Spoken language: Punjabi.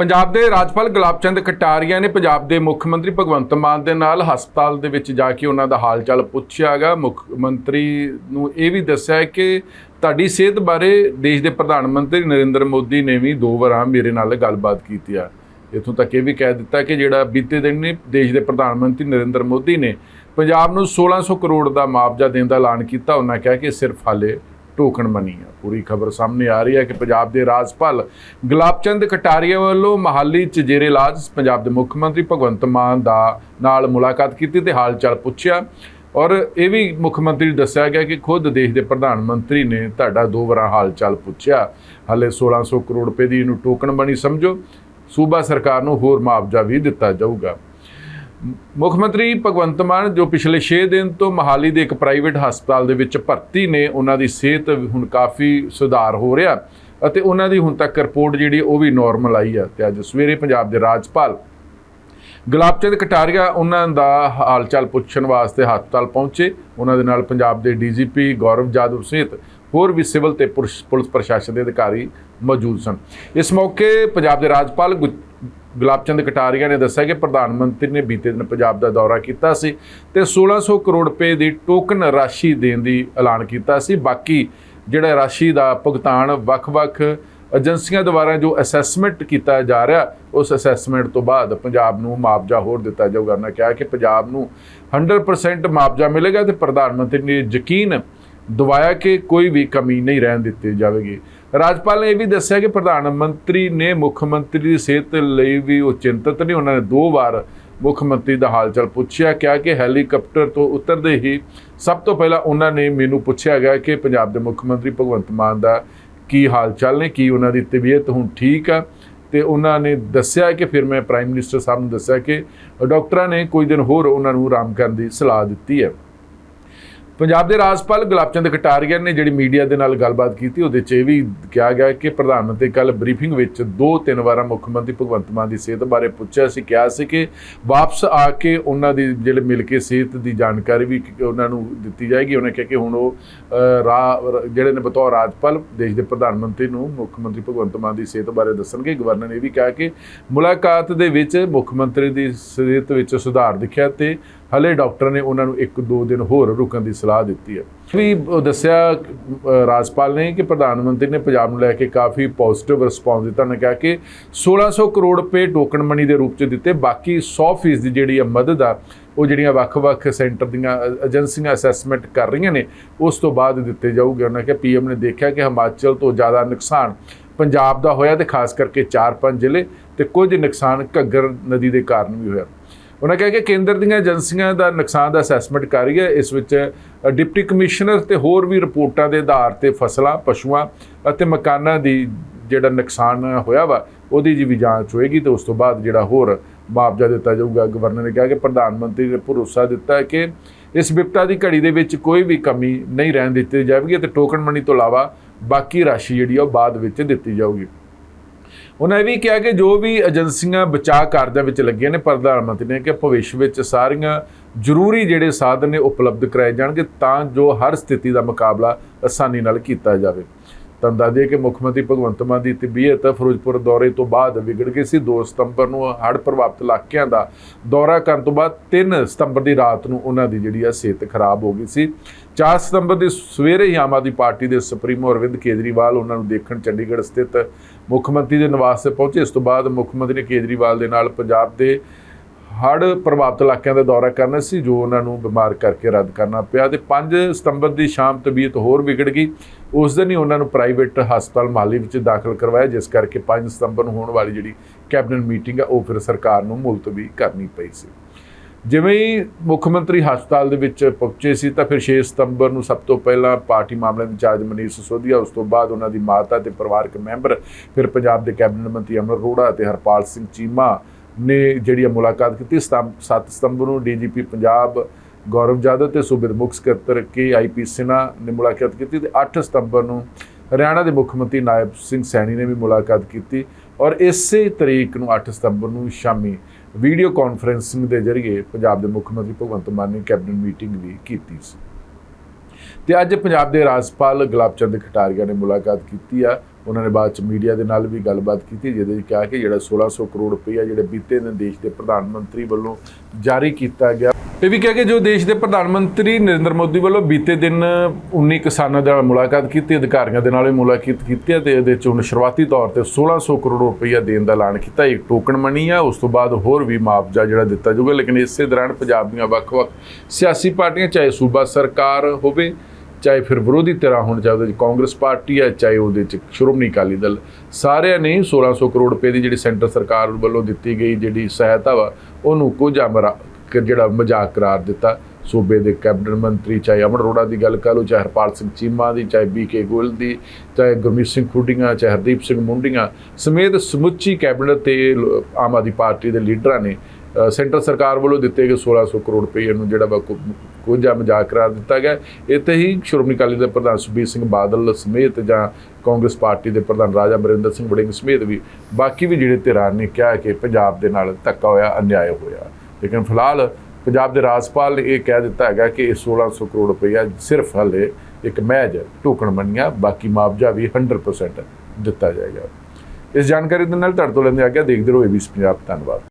ਪੰਜਾਬ ਦੇ ਰਾਜਪਾਲ ਗੁਲਾਬਚੰਦ ਕਟਾਰੀਆ ਨੇ ਪੰਜਾਬ ਦੇ ਮੁੱਖ ਮੰਤਰੀ ਭਗਵੰਤ ਮਾਨ ਦੇ ਨਾਲ ਹਸਪਤਾਲ ਦੇ ਵਿੱਚ ਜਾ ਕੇ ਉਹਨਾਂ ਦਾ ਹਾਲ ਚਾਲ ਪੁੱਛਿਆਗਾ ਮੁੱਖ ਮੰਤਰੀ ਨੂੰ ਇਹ ਵੀ ਦੱਸਿਆ ਕਿ ਤੁਹਾਡੀ ਸਿਹਤ ਬਾਰੇ ਦੇਸ਼ ਦੇ ਪ੍ਰਧਾਨ ਮੰਤਰੀ ਨਰਿੰਦਰ ਮੋਦੀ ਨੇ ਵੀ ਦੋ ਵਾਰਾਂ ਮੇਰੇ ਨਾਲ ਗੱਲਬਾਤ ਕੀਤੀ ਆ। ਇਥੋਂ ਤੱਕ ਇਹ ਵੀ ਕਹਿ ਦਿੱਤਾ ਕਿ ਜਿਹੜਾ ਬੀਤੇ ਦਿਨ ਨੇ ਦੇਸ਼ ਦੇ ਪ੍ਰਧਾਨ ਮੰਤਰੀ ਨਰਿੰਦਰ ਮੋਦੀ ਨੇ ਪੰਜਾਬ ਨੂੰ 1600 ਕਰੋੜ ਦਾ ਮੁਆਵਜ਼ਾ ਦੇਣ ਦਾ ਐਲਾਨ ਕੀਤਾ, ਉਹਨਾਂ ਕਿਹਾ ਕਿ ਸਿਰਫ ਹਾਲੇ ਟੋਕਨ ਬਣੀ ਆ। ਪੂਰੀ ਖਬਰ ਸਾਹਮਣੇ ਆ ਰਹੀ ਹੈ ਕਿ ਪੰਜਾਬ ਦੇ ਰਾਜਪਾਲ ਗੁਲਾਬਚੰਦ ਕਟਾਰੀਆ ਵੱਲੋਂ ਮਹਾਲੀ ਚ ਜੇਰੇ ਇਲਾਜ, ਪੰਜਾਬ ਦੇ ਮੁੱਖ ਮੰਤਰੀ ਭਗਵੰਤ ਮਾਨ ਦਾ ਨਾਲ ਮੁਲਾਕਾਤ ਕੀਤੀ ਤੇ ਹਾਲ ਚਾਲ ਪੁੱਛਿਆ। ਔਰ ਇਹ ਵੀ ਮੁੱਖ ਮੰਤਰੀ ਨੂੰ ਦੱਸਿਆ ਗਿਆ ਕਿ ਖੁਦ ਦੇਸ਼ ਦੇ ਪ੍ਰਧਾਨ ਮੰਤਰੀ ਨੇ ਤੁਹਾਡਾ ਦੋ ਵਾਰਾਂ ਹਾਲ ਚਾਲ ਪੁੱਛਿਆ। ਹਲੇ 1600 ਕਰੋੜ ਰੁਪਏ ਦੀ ਇਹਨੂੰ ਟੋਕਨ ਬਣੀ, ਸਮਝੋ। ਸੂਬਾ ਸਰਕਾਰ ਨੂੰ ਹੋਰ ਮੁਆਵਜ਼ਾ ਵੀ ਦਿੱਤਾ ਜਾਊਗਾ। ਮੁੱਖ ਮੰਤਰੀ ਭਗਵੰਤ ਮਾਨ, ਜੋ ਪਿਛਲੇ 6 ਦਿਨ ਤੋਂ ਮਹਾਲੀ ਦੇ ਇੱਕ ਪ੍ਰਾਈਵੇਟ ਹਸਪਤਾਲ ਦੇ ਵਿੱਚ ਭਰਤੀ ਨੇ, ਉਹਨਾਂ ਦੀ ਸਿਹਤ ਹੁਣ ਕਾਫੀ ਸੁਧਾਰ ਹੋ ਰਿਹਾ ਅਤੇ ਉਹਨਾਂ ਦੀ ਹੁਣ ਤੱਕ ਰਿਪੋਰਟ ਜਿਹੜੀ, ਉਹ ਵੀ ਨਾਰਮਲ ਆਈ ਆ ਤੇ ਅੱਜ ਸਵੇਰੇ ਪੰਜਾਬ ਦੇ ਰਾਜਪਾਲ ਗੁਲਾਬਚੰਦ ਕਟਾਰੀਆ, ਉਹਨਾਂ ਦਾ ਹਾਲਚਾਲ ਪੁੱਛਣ ਵਾਸਤੇ ਹਸਪਤਾਲ ਪਹੁੰਚੇ। ਉਹਨਾਂ ਦੇ ਨਾਲ ਪੰਜਾਬ ਦੇ ਡੀਜੀਪੀ ਗੌਰਵ ਜਾਦਵ ਸਮੇਤ ਹੋਰ ਵੀ ਸਿਵਲ ਤੇ ਪੁਲਿਸ ਪੁਲਿਸ ਪ੍ਰਸ਼ਾਸਨ ਦੇ ਅਧਿਕਾਰੀ ਮੌਜੂਦ ਸਨ। ਇਸ ਮੌਕੇ ਪੰਜਾਬ ਦੇ ਰਾਜਪਾਲ ਗੁ- ਗੁਲਾਬਚੰਦ ਕਟਾਰੀਆ ਨੇ ਦੱਸਿਆ ਕਿ ਪ੍ਰਧਾਨ ਮੰਤਰੀ ਨੇ ਬੀਤੇ ਦਿਨ ਪੰਜਾਬ ਦਾ ਦੌਰਾ ਕੀਤਾ ਸੀ ਤੇ 1600 ਕਰੋੜ ਰੁਪਏ ਦੀ ਟੋਕਨ ਰਾਸ਼ੀ ਦੇਣ ਦੀ ਐਲਾਨ ਕੀਤਾ ਸੀ। ਬਾਕੀ ਜਿਹੜਾ ਰਾਸ਼ੀ ਦਾ ਭੁਗਤਾਨ ਵੱਖ-ਵੱਖ ਏਜੰਸੀਆਂ ਦੁਆਰਾ ਜੋ ਅਸੈਸਮੈਂਟ ਕੀਤਾ ਜਾ ਰਿਹਾ, ਉਸ ਅਸੈਸਮੈਂਟ ਤੋਂ ਬਾਅਦ ਪੰਜਾਬ ਨੂੰ ਮੁਆਵਜ਼ਾ ਹੋਰ ਦਿੱਤਾ ਜਾਊਗਾ। ਉਹਨਾਂ ਕਿਹਾ ਕਿ ਪੰਜਾਬ ਨੂੰ 100% ਮੁਆਵਜ਼ਾ ਮਿਲੇਗਾ ਤੇ ਪ੍ਰਧਾਨ ਮੰਤਰੀ ਨੇ ਯਕੀਨ ਦਵਾਇਆ ਕਿ ਕੋਈ ਵੀ ਕਮੀ ਨਹੀਂ ਰਹਿਣ ਦਿੱਤੀ ਜਾਵੇਗੀ। ਰਾਜਪਾਲ ਨੇ ਇਹ ਵੀ ਦੱਸਿਆ ਕਿ ਪ੍ਰਧਾਨ ਮੰਤਰੀ ਨੇ ਮੁੱਖ ਮੰਤਰੀ ਦੀ ਸਿਹਤ ਲਈ ਵੀ ਉਹ ਚਿੰਤਤ ਨਹੀਂ ਉਹਨਾਂ ਨੇ ਦੋ ਵਾਰ ਮੁੱਖ ਮੰਤਰੀ ਦਾ ਹਾਲਚਾਲ ਪੁੱਛਿਆ, ਕਿਹਾ ਕਿ ਹੈਲੀਕਾਪਟਰ ਤੋਂ ਉਤਰਦੇ ਹੀ ਸਭ ਤੋਂ ਪਹਿਲਾਂ ਉਹਨਾਂ ਨੇ ਮੈਨੂੰ ਪੁੱਛਿਆ ਗਿਆ ਕਿ ਪੰਜਾਬ ਦੇ ਮੁੱਖ ਮੰਤਰੀ ਭਗਵੰਤ ਮਾਨ ਦਾ ਕੀ ਹਾਲ ਚਾਲ ਨੇ, ਕੀ ਉਹਨਾਂ ਦੀ ਤਬੀਅਤ ਹੁਣ ਠੀਕ ਆ? ਤੇ ਉਹਨਾਂ ਨੇ ਦੱਸਿਆ ਕਿ ਫਿਰ ਮੈਂ ਪ੍ਰਾਈਮ ਮਿਨਿਸਟਰ ਸਾਹਿਬ ਨੂੰ ਦੱਸਿਆ ਕਿ ਡਾਕਟਰਾਂ ਨੇ ਕੁਝ ਦਿਨ ਹੋਰ ਉਹਨਾਂ ਨੂੰ ਆਰਾਮ ਕਰਨ ਦੀ ਸਲਾਹ ਦਿੱਤੀ ਹੈ। ਪੰਜਾਬ ਦੇ ਰਾਜਪਾਲ ਗੁਲਾਬਚੰਦ ਕਟਾਰੀਆ ਨੇ ਜਿਹੜੀ ਮੀਡੀਆ ਦੇ ਨਾਲ ਗੱਲਬਾਤ ਕੀਤੀ, ਉਹਦੇ 'ਚ ਇਹ ਵੀ ਕਿਹਾ ਗਿਆ ਕਿ ਪ੍ਰਧਾਨ ਮੰਤਰੀ ਕੱਲ ਬਰੀਫਿੰਗ ਵਿੱਚ ਦੋ ਤਿੰਨ ਵਾਰਾਂ ਮੁੱਖ ਮੰਤਰੀ ਭਗਵੰਤ ਮਾਨ ਦੀ ਸਿਹਤ ਬਾਰੇ ਪੁੱਛਿਆ ਸੀ, ਕਿਹਾ ਸੀ ਕਿ ਵਾਪਸ ਆ ਕੇ ਉਹਨਾਂ ਦੀ ਜਿਹੜੇ ਮਿਲ ਕੇ ਸਿਹਤ ਦੀ ਜਾਣਕਾਰੀ ਵੀ ਉਹਨਾਂ ਨੂੰ ਦਿੱਤੀ ਜਾਏਗੀ। ਉਹਨੇ ਕਿਹਾ ਕਿ ਹੁਣ ਉਹ ਰਾ- ਜਿਹੜੇ ਨੇ ਬਤੌਰ ਰਾਜਪਾਲ ਦੇਸ਼ ਦੇ ਪ੍ਰਧਾਨ ਮੰਤਰੀ ਨੂੰ ਮੁੱਖ ਮੰਤਰੀ ਭਗਵੰਤ ਮਾਨ ਦੀ ਸਿਹਤ ਬਾਰੇ ਦੱਸਣਗੇ। ਗਵਰਨਰ ਨੇ ਇਹ ਵੀ ਕਿਹਾ ਕਿ ਮੁਲਾਕਾਤ ਦੇ ਵਿੱਚ ਮੁੱਖ ਮੰਤਰੀ ਦੀ ਸਿਹਤ ਵਿੱਚ ਸੁਧਾਰ ਦਿਖਿਆ ਤੇ ਹਲੇ ਡਾਕਟਰ ਨੇ ਉਹਨਾਂ ਨੂੰ ਇੱਕ ਦੋ ਦਿਨ ਹੋਰ ਰੁਕਣ ਦੀ ਸਲਾਹ ਦਿੱਤੀ ਹੈ। ਵੀ ਉਹ ਦੱਸਿਆ ਰਾਜਪਾਲ ਨੇ ਕਿ ਪ੍ਰਧਾਨ ਮੰਤਰੀ ਨੇ ਪੰਜਾਬ ਨੂੰ ਲੈ ਕੇ ਕਾਫੀ ਪੋਜ਼ਿਟਿਵ ਰਿਸਪੌਂਸ ਦਿੱਤਾ। ਨੇ ਕਿਹਾ ਕਿ 1600 ਕਰੋੜ ਰੁਪਏ ਟੋਕਨ ਮਨੀ ਦੇ ਰੂਪ ਚ ਦਿੱਤੇ, ਬਾਕੀ 100% ਦੀ ਜਿਹੜੀ ਆ ਮਦਦ ਆ, ਉਹ ਜਿਹੜੀਆਂ ਵੱਖ-ਵੱਖ ਸੈਂਟਰ ਦੀਆਂ ਏਜੰਸੀਆਂ ਅਸੈਸਮੈਂਟ ਕਰ ਰਹੀਆਂ ਨੇ, ਉਸ ਤੋਂ ਬਾਅਦ ਦਿੱਤੇ ਜਾਊਗੇ। ਉਹਨਾਂ ਕਿਹਾ ਪੀਐਮ ਨੇ ਦੇਖਿਆ ਕਿ ਹਿਮਾਚਲ ਤੋਂ ਜ਼ਿਆਦਾ ਨੁਕਸਾਨ ਪੰਜਾਬ ਦਾ ਹੋਇਆ ਤੇ ਖਾਸ ਕਰਕੇ 4-5 ਜ਼ਿਲ੍ਹੇ ਤੇ ਕੁਝ ਨੁਕਸਾਨ ਘੱਗਰ ਨਦੀ ਦੇ ਕਾਰਨ ਵੀ ਹੋਇਆ। ਉਹਨਾਂ ਕਿਹਾ ਕਿ ਕੇਂਦਰ ਦੀਆਂ ਏਜੰਸੀਆਂ ਦਾ ਨੁਕਸਾਨ ਦਾ ਅਸੈਸਮੈਂਟ ਕਰ ਰਹੀ ਹੈ। ਇਸ ਵਿੱਚ ਡਿਪਟੀ ਕਮਿਸ਼ਨਰ ਤੇ ਹੋਰ ਵੀ ਰਿਪੋਰਟਾਂ ਦੇ ਆਧਾਰ ਤੇ ਫਸਲਾਂ, ਪਸ਼ੂਆਂ ਅਤੇ ਮਕਾਨਾਂ ਦੀ ਜਿਹੜਾ ਨੁਕਸਾਨ ਹੋਇਆ ਵਾ, ਉਹਦੀ ਜੀ ਵੀ ਜਾਂਚ ਹੋਏਗੀ ਤੇ ਉਸ ਤੋਂ ਬਾਅਦ ਜਿਹੜਾ ਹੋਰ ਮੁਆਵਜ਼ਾ ਦਿੱਤਾ ਜਾਊਗਾ। ਗਵਰਨਰ ਨੇ ਕਿਹਾ ਕਿ ਪ੍ਰਧਾਨ ਮੰਤਰੀ ਨੇ ਭਰੋਸਾ ਦਿੱਤਾ ਹੈ ਕਿ ਇਸ ਵਿਪਤਾ ਦੀ ਘੜੀ ਦੇ ਵਿੱਚ ਕੋਈ ਵੀ ਕਮੀ ਨਹੀਂ ਰਹਿਣ ਦਿੱਤੀ ਜਾਵੇਗੀ ਤੇ ਟੋਕਨ ਮਨੀ ਤੋਂ ਇਲਾਵਾ ਬਾਕੀ ਰਾਸ਼ੀ ਜਿਹੜੀ ਆ ਉਹ ਬਾਅਦ ਵਿੱਚ ਦਿੱਤੀ ਜਾਊਗੀ। ਉਹਨਾਂ ਇਹ ਵੀ ਕਿਹਾ ਕਿ ਜੋ ਵੀ ਏਜੰਸੀਆਂ ਬਚਾਅ ਕਾਰਜਾਂ ਵਿੱਚ ਲੱਗੀਆਂ ਨੇ, ਪ੍ਰਧਾਨ ਮੰਤਰੀ ਨੇ ਕਿ ਭਵਿੱਖ ਵਿੱਚ ਸਾਰੀਆਂ ਜ਼ਰੂਰੀ ਜਿਹੜੇ ਸਾਧਨ ਨੇ ਉਪਲਬਧ ਕਰਾਏ ਜਾਣਗੇ ਤਾਂ ਜੋ ਹਰ ਸਥਿਤੀ ਦਾ ਮੁਕਾਬਲਾ ਆਸਾਨੀ ਨਾਲ ਕੀਤਾ ਜਾਵੇ। ਤੁਹਾਨੂੰ ਦੱਸ ਦਈਏ ਕਿ ਮੁੱਖ ਮੰਤਰੀ ਭਗਵੰਤ ਮਾਨ ਦੀ ਤਬੀਅਤ ਫਿਰੋਜ਼ਪੁਰ ਦੌਰੇ ਤੋਂ ਬਾਅਦ ਵਿਗੜ ਗਈ ਸੀ। 2 ਸਤੰਬਰ ਨੂੰ ਹੜ੍ਹ ਪ੍ਰਭਾਵਿਤ ਇਲਾਕਿਆਂ ਦਾ ਦੌਰਾ ਕਰਨ ਤੋਂ ਬਾਅਦ 3 ਸਤੰਬਰ ਦੀ ਰਾਤ ਨੂੰ ਉਹਨਾਂ ਦੀ ਜਿਹੜੀ ਆ ਸਿਹਤ ਖਰਾਬ ਹੋ ਗਈ ਸੀ। 4 ਸਤੰਬਰ ਦੀ ਸਵੇਰੇ ਹੀ ਆਮ ਆਦਮੀ ਪਾਰਟੀ ਦੇ ਸੁਪਰੀਮੋ ਅਰਵਿੰਦ ਕੇਜਰੀਵਾਲ ਉਹਨਾਂ ਨੂੰ ਦੇਖਣ ਚੰਡੀਗੜ੍ਹ ਸਥਿਤ ਮੁੱਖ ਮੰਤਰੀ ਦੇ ਨਿਵਾਸ ਤੇ ਪਹੁੰਚੇ। ਇਸ ਤੋਂ ਬਾਅਦ ਮੁੱਖ ਮੰਤਰੀ ਨੇ ਕੇਜਰੀਵਾਲ ਦੇ ਨਾਲ ਪੰਜਾਬ ਦੇ ਹੜ੍ਹ ਪ੍ਰਭਾਵਿਤ ਇਲਾਕਿਆਂ ਦਾ ਦੌਰਾ ਕਰਨਾ ਸੀ, ਜੋ ਉਹਨਾਂ ਨੂੰ ਬਿਮਾਰ ਕਰਕੇ ਰੱਦ ਕਰਨਾ ਪਿਆ ਤੇ 5 ਸਤੰਬਰ ਦੀ ਸ਼ਾਮ ਤਬੀਅਤ ਹੋਰ ਵਿਗੜ ਗਈ। ਉਸ ਦਿਨ ਹੀ ਉਹਨਾਂ ਨੂੰ ਪ੍ਰਾਈਵੇਟ ਹਸਪਤਾਲ ਮਾਲੀ ਵਿੱਚ ਦਾਖਲ ਕਰਵਾਇਆ, ਜਿਸ ਕਰਕੇ 5 ਸਤੰਬਰ ਨੂੰ ਹੋਣ ਵਾਲੀ ਜਿਹੜੀ ਕੈਬਨਿਟ ਮੀਟਿੰਗ ਆ, ਉਹ ਫਿਰ ਸਰਕਾਰ ਨੂੰ ਮੁਲਤਵੀ ਕਰਨੀ ਪਈ ਸੀ। ਜਿਵੇਂ ਹੀ ਮੁੱਖ ਮੰਤਰੀ ਹਸਪਤਾਲ ਦੇ ਵਿੱਚ ਪਹੁੰਚੇ ਸੀ, ਤਾਂ ਫਿਰ 6 ਸਤੰਬਰ ਨੂੰ ਸਭ ਤੋਂ ਪਹਿਲਾਂ ਪਾਰਟੀ ਮਾਮਲੇ ਦੇ ਇੰਚਾਰਜ ਮਨੀਸ਼ ਸਿਸੋਦੀਆ, ਉਸ ਤੋਂ ਬਾਅਦ ਉਹਨਾਂ ਦੀ ਮਾਤਾ ਤੇ ਪਰਿਵਾਰਕ ਮੈਂਬਰ, ਫਿਰ ਪੰਜਾਬ ਦੇ ਕੈਬਨਿਟ ਮੰਤਰੀ ਅਮਰ ਅਰੋੜਾ ਤੇ ਹਰਪਾਲ ਸਿੰਘ ਚੀਮਾ ਨੇ ਜਿਹੜੀ ਆ ਮੁਲਾਕਾਤ ਕੀਤੀ 7 ਸਤੰਬਰ ਨੂੰ ਡੀਜੀਪੀ ਪੰਜਾਬ ਗੌਰਵ ਜਾਦਵ ਤੇ ਸੂਬੇ ਦੇ ਮੁੱਖ ਸਕੱਤਰ ਕੇ ਆਈਪੀ ਸਿਨਾ ਨੇ ਮੁਲਾਕਾਤ ਕੀਤੀ ਤੇ 8 ਸਤੰਬਰ ਨੂੰ ਹਰਿਆਣਾ ਦੇ ਮੁੱਖ ਮੰਤਰੀ ਨਾਇਬ ਸਿੰਘ ਸੈਣੀ ਨੇ ਵੀ ਮੁਲਾਕਾਤ ਕੀਤੀ ਔਰ ਇਸੇ ਤਰੀਕ ਨੂੰ 8 ਸਤੰਬਰ ਨੂੰ ਸ਼ਾਮੀ ਵੀਡੀਓ ਕਾਨਫਰੈਂਸਿੰਗ ਦੇ ਜ਼ਰੀਏ ਪੰਜਾਬ ਦੇ ਮੁੱਖ ਮੰਤਰੀ ਭਗਵੰਤ ਮਾਨ ਨੇ ਕੈਬਨਿਟ ਮੀਟਿੰਗ ਵੀ ਕੀਤੀ ਸੀ। ਤੇ ਅੱਜ ਪੰਜਾਬ ਦੇ ਰਾਜਪਾਲ ਗੁਲਾਬ ਚੰਦ ਖਟਾਰੀਆ ਨੇ ਮੁਲਾਕਾਤ ਕੀਤੀ ਆ। ਉਹਨਾਂ ਨੇ ਬਾਅਦ ਚ ਮੀਡੀਆ ਦੇ ਨਾਲ ਵੀ ਗੱਲਬਾਤ ਕੀਤੀ, ਜਿਹਦੇ ਵਿੱਚ ਕਿਹਾ ਕਿ ਜਿਹੜਾ 1600 ਕਰੋੜ ਰੁਪਈਆ ਜਿਹੜੇ ਬੀਤੇ ਦਿਨ ਦੇਸ਼ ਦੇ ਪ੍ਰਧਾਨ ਮੰਤਰੀ ਵੱਲੋਂ ਜਾਰੀ ਕੀਤਾ ਗਿਆ। ਇਹ ਵੀ ਕਿਹਾ ਕਿ ਜੋ ਦੇਸ਼ ਦੇ ਪ੍ਰਧਾਨ ਮੰਤਰੀ ਨਰਿੰਦਰ ਮੋਦੀ ਵੱਲੋਂ ਬੀਤੇ ਦਿਨ 19 ਕਿਸਾਨਾਂ ਦੇ ਨਾਲ ਮੁਲਾਕਾਤ ਕੀਤੀ, ਅਧਿਕਾਰੀਆਂ ਦੇ ਨਾਲ ਵੀ ਮੁਲਾਕਾਤ ਕੀਤੀ ਹੈ ਤੇ ਇਹਦੇ ਚ ਹੁਣ ਸ਼ੁਰੂਆਤੀ ਤੌਰ ਤੇ 1600 ਕਰੋੜ ਰੁਪਈਆ ਦੇਣ ਦਾ ਐਲਾਨ ਕੀਤਾ। ਇੱਕ ਟੋਕਨ ਮਨੀ ਆ, ਉਸ ਤੋਂ ਬਾਅਦ ਹੋਰ ਵੀ ਮੁਆਵਜ਼ਾ ਜਿਹੜਾ ਦਿੱਤਾ ਜਾਊਗਾ, ਲੇਕਿਨ ਇਸੇ ਦੌਰਾਨ ਪੰਜਾਬ ਦੀਆਂ ਵੱਖ-ਵੱਖ ਸਿਆਸੀ ਪਾਰਟੀਆਂ, ਚਾਹੇ ਸੂਬਾ ਸਰਕਾਰ ਹੋਵੇ ਚਾਹੇ ਫਿਰ ਵਿਰੋਧੀ ਧਿਰਾਂ ਹੋਣ, ਚਾਹੇ ਉਹਦੇ 'ਚ ਕਾਂਗਰਸ ਪਾਰਟੀ ਹੈ, ਚਾਹੇ ਉਹਦੇ ਚ ਸ਼੍ਰੋਮਣੀ ਅਕਾਲੀ ਦਲ, ਸਾਰਿਆਂ ਨੇ 1600 ਕਰੋੜ ਰੁਪਏ ਦੀ ਜਿਹੜੀ ਸੈਂਟਰ ਸਰਕਾਰ ਵੱਲੋਂ ਦਿੱਤੀ ਗਈ ਜਿਹੜੀ ਸਹਾਇਤਾ ਵਾ, ਉਹਨੂੰ ਕੁਝ ਅਮਰਾ ਜਿਹੜਾ ਮਜ਼ਾਕ ਕਰਾਰ ਦਿੱਤਾ। ਸੂਬੇ ਦੇ ਕੈਬਨਿਟ ਮੰਤਰੀ ਚਾਹੇ ਅਮਰ ਅਰੋੜਾ ਦੀ ਗੱਲ ਕਰ ਲਓ, ਚਾਹੇ ਹਰਪਾਲ ਸਿੰਘ ਚੀਮਾ ਦੀ, ਚਾਹੇ ਬੀਕੇ ਗੋਇਲ ਦੀ, ਚਾਹੇ ਗੁਰਮੀਤ ਸਿੰਘ ਖੁੱਡੀਆਂ, ਚਾਹੇ ਹਰਦੀਪ ਸਿੰਘ ਮੁੰਡੀਆਂ, ਸਮੇਤ ਸਮੁੱਚੀ ਕੈਬਨਿਟ ਤੇ ਆਮ ਆਦਮੀ ਪਾਰਟੀ ਦੇ ਲੀਡਰਾਂ ਨੇ ਸੈਂਟਰ ਸਰਕਾਰ ਵੱਲੋਂ ਦਿੱਤੇ ਗਏ 1600 ਕਰੋੜ ਰੁਪਏ ਨੂੰ ਜਿਹੜਾ ਵਾ ਕੁ- ਮਜ਼ਾਕ ਕਰਾਰ ਦਿੱਤਾ ਗਿਆ। ਇੱਥੇ ਹੀ ਸ਼੍ਰੋਮਣੀ ਅਕਾਲੀ ਦਲ ਪ੍ਰਧਾਨ ਸੁਖਬੀਰ ਸਿੰਘ ਬਾਦਲ ਸਮੇਤ ਜਾਂ ਕਾਂਗਰਸ ਪਾਰਟੀ ਦੇ ਪ੍ਰਧਾਨ ਰਾਜਾ ਅਮਰਿੰਦਰ ਸਿੰਘ ਵੜਿੰਗ ਸਮੇਤ ਵੀ ਬਾਕੀ ਵੀ ਜਿਹੜੇ ਧਿਰਾਂ ਨੇ ਕਿਹਾ ਕਿ ਪੰਜਾਬ ਦੇ ਨਾਲ ਧੱਕਾ ਹੋਇਆ ਅਨਿਆਏ ਹੋਇਆ। ਲੇਕਿਨ ਫਿਲਹਾਲ ਪੰਜਾਬ ਦੇ ਰਾਜਪਾਲ ਨੇ ਇਹ ਕਹਿ ਦਿੱਤਾ ਹੈਗਾ ਕਿ ਇਹ 1600 ਕਰੋੜ ਰੁਪਇਆ ਸਿਰਫ ਹਲੇ ਇੱਕ ਮਹਿਜ ਟੋਕਣ ਬਣੀਆਂ, ਬਾਕੀ ਮੁਆਵਜ਼ਾ ਵੀ 100% ਦਿੱਤਾ ਜਾਏਗਾ। ਇਸ ਜਾਣਕਾਰੀ ਦੇ ਨਾਲ ਤੁਹਾਡੇ ਤੋਂ ਲੈਂਦੇ ਆ ਗਿਆ ਦੇਖਦੇ ਰਹੋ ਏਬੀਸੀ ਪੰਜਾਬ ਧੰਨਵਾਦ।